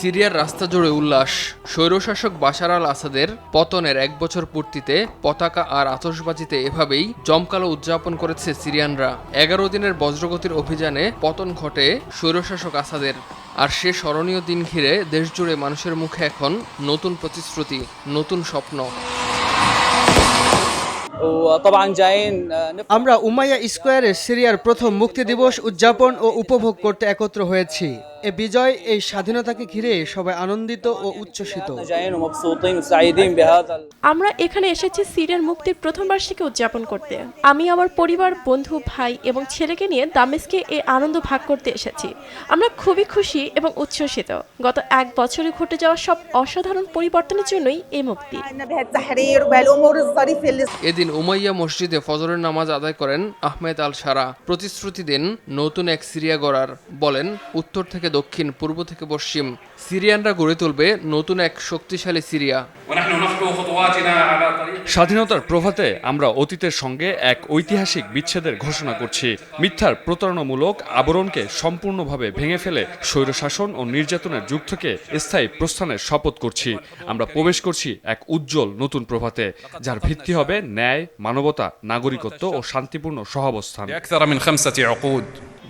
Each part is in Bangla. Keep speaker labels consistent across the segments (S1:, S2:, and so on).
S1: সিরিয়ার রাস্তা জুড়ে উল্লাস। স্বৈরশাসক বাশার আল আসাদের পতনের এক বছর পূর্তিতে পতাকা আর আতশবাজিতে এভাবেই জমকালো উদযাপন করেছে সিরিয়ানরা। এগারো দিনের বজ্রগতির অভিযানে পতন ঘটে স্বৈরশাসক আসাদের। আর সে স্মরণীয় দিন ঘিরে দেশজুড়ে মানুষের মুখে এখন নতুন প্রতিশ্রুতি, নতুন স্বপ্ন।
S2: আমরা উমাইয়া স্কোয়ারে সিরিয়ার প্রথম মুক্তি দিবস উদযাপন ও উপভোগ করতে একত্র হয়েছি। এ বিজয় এই স্বাধীনতাকে ঘিরে সবাই আনন্দিত ও উচ্ছ্বসিত।
S3: আমরা এখানে এসেছি সিরিয়ার মুক্তির প্রথম বার্ষিকী উদযাপন করতে। আমি আমার পরিবার বন্ধু ভাই এবং ছেলেকে নিয়ে দামেস্কে এই আনন্দ ভাগ করতে এসেছি। আমরা খুবই খুশি এবং উচ্ছ্বসিত। গত এক বছরে ঘটে যাওয়া সব অসাধারণ পরিবর্তনের জন্যই এই মুক্তি।
S1: এদিন উমাইয়া মসজিদে ফজরের নামাজ আদায় করেন আহমেদ আল সারা প্রতিশ্রুতি দেন নতুন এক সিরিয়া গড়ার। বলেন উত্তর থেকে থেকে দক্ষিণ পূর্ব থেকে পশ্চিম। সিরিয়ানরা গড়ে তুলবে নতুন এক শক্তিশালী সিরিয়া।
S4: স্বাধীনতার প্রভাতে আমরা অতীতের সঙ্গে এক ঐতিহাসিক বিচ্ছেদের ঘোষণা করছি। মিথ্যার প্রতারণামূলক আবরণকে সম্পূর্ণভাবে ভেঙে ফেলে স্বৈরশাসন ও নির্যাতনের যুগ থেকে স্থায়ী প্রস্থানের শপথ করছি। আমরা প্রবেশ করছি এক উজ্জ্বল নতুন প্রভাতে যার ভিত্তি হবে ন্যায় মানবতা নাগরিকত্ব ও শান্তিপূর্ণ সহাবস্থান।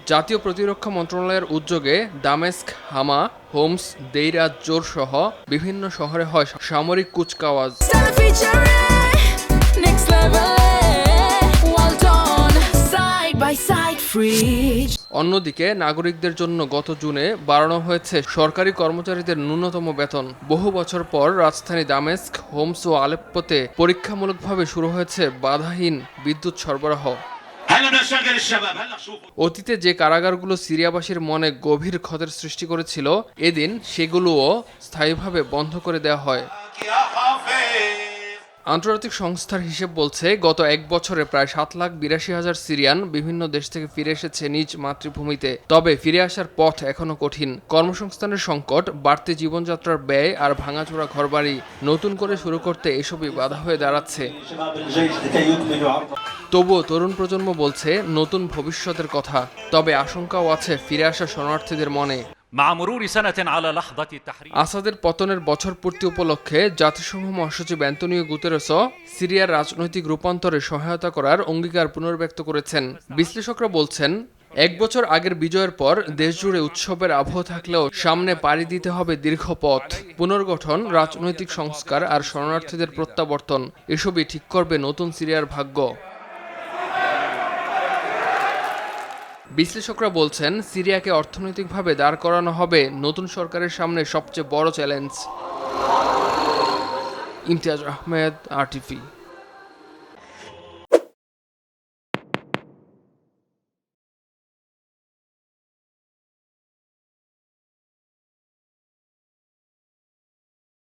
S1: জাতীয় প্রতিরক্ষা মন্ত্রণালয়ের উদ্যোগে দামেস্ক, হামা, হোমস, দেইরা, জোর সহ বিভিন্ন শহরে হয় সামরিক কুচকাওয়াজ। অন্যদিকে, নাগরিকদের জন্য গত জুনে বাড়ানো হয়েছে সরকারি কর্মচারীদের ন্যূনতম বেতন। বহু বছর পর রাজধানী দামেস্ক, হোমস ও আলেপ্পোতে পরীক্ষামূলকভাবে শুরু হয়েছে বাধাহীন বিদ্যুৎ সরবরাহ। অতীতে যে কারাগারগুলো সিরিয়াবাসীর মনে গভীর ক্ষতের সৃষ্টি করেছিল, এদিন সেগুলোও স্থায়ীভাবে বন্ধ করে দেওয়া হয়। আন্তর্জাতিক সংস্থার হিসেব বলছে, গত এক বছরে প্রায় সাত লাখ বিরাশি হাজার সিরিয়ান বিভিন্ন দেশ থেকে ফিরে এসেছে নিজ মাতৃভূমিতে। তবে ফিরে আসার পথ এখনও কঠিন। কর্মসংস্থানের সংকট, বাড়তি জীবনযাত্রার ব্যয় আর ভাঙাচোরা ঘরবাড়ি নতুন করে শুরু করতে এসবই বাধা হয়ে দাঁড়াচ্ছে। তবুও তরুণ প্রজন্ম বলছে নতুন ভবিষ্যতের কথা। তবে আশঙ্কাও আছে ফিরে আসা শরণার্থীদের মনে। আসাদের পতনের বছর পূর্তি উপলক্ষে জাতিসংঘ মহাসচিব অ্যান্তনিও গুতেরস সিরিয়ার রাজনৈতিক রূপান্তরে সহায়তা করার অঙ্গীকার পুনর্ব্যক্ত করেছেন। বিশ্লেষকরা বলছেন এক বছর আগের বিজয়ের পর দেশজুড়ে উৎসবের আবহ থাকলেও সামনে পাড়ি দিতে হবে দীর্ঘ পথ। পুনর্গঠন রাজনৈতিক সংস্কার আর শরণার্থীদের প্রত্যাবর্তন এসবই ঠিক করবে নতুন সিরিয়ার ভাগ্য। বিশ্লেষকরা বলছেন, সিরিয়াকে অর্থনৈতিকভাবে দাঁড় করানো হবে নতুন সরকারের সামনে সবচেয়ে বড় চ্যালেঞ্জ। ইমতিয়াজ আহমেদ আরটিভি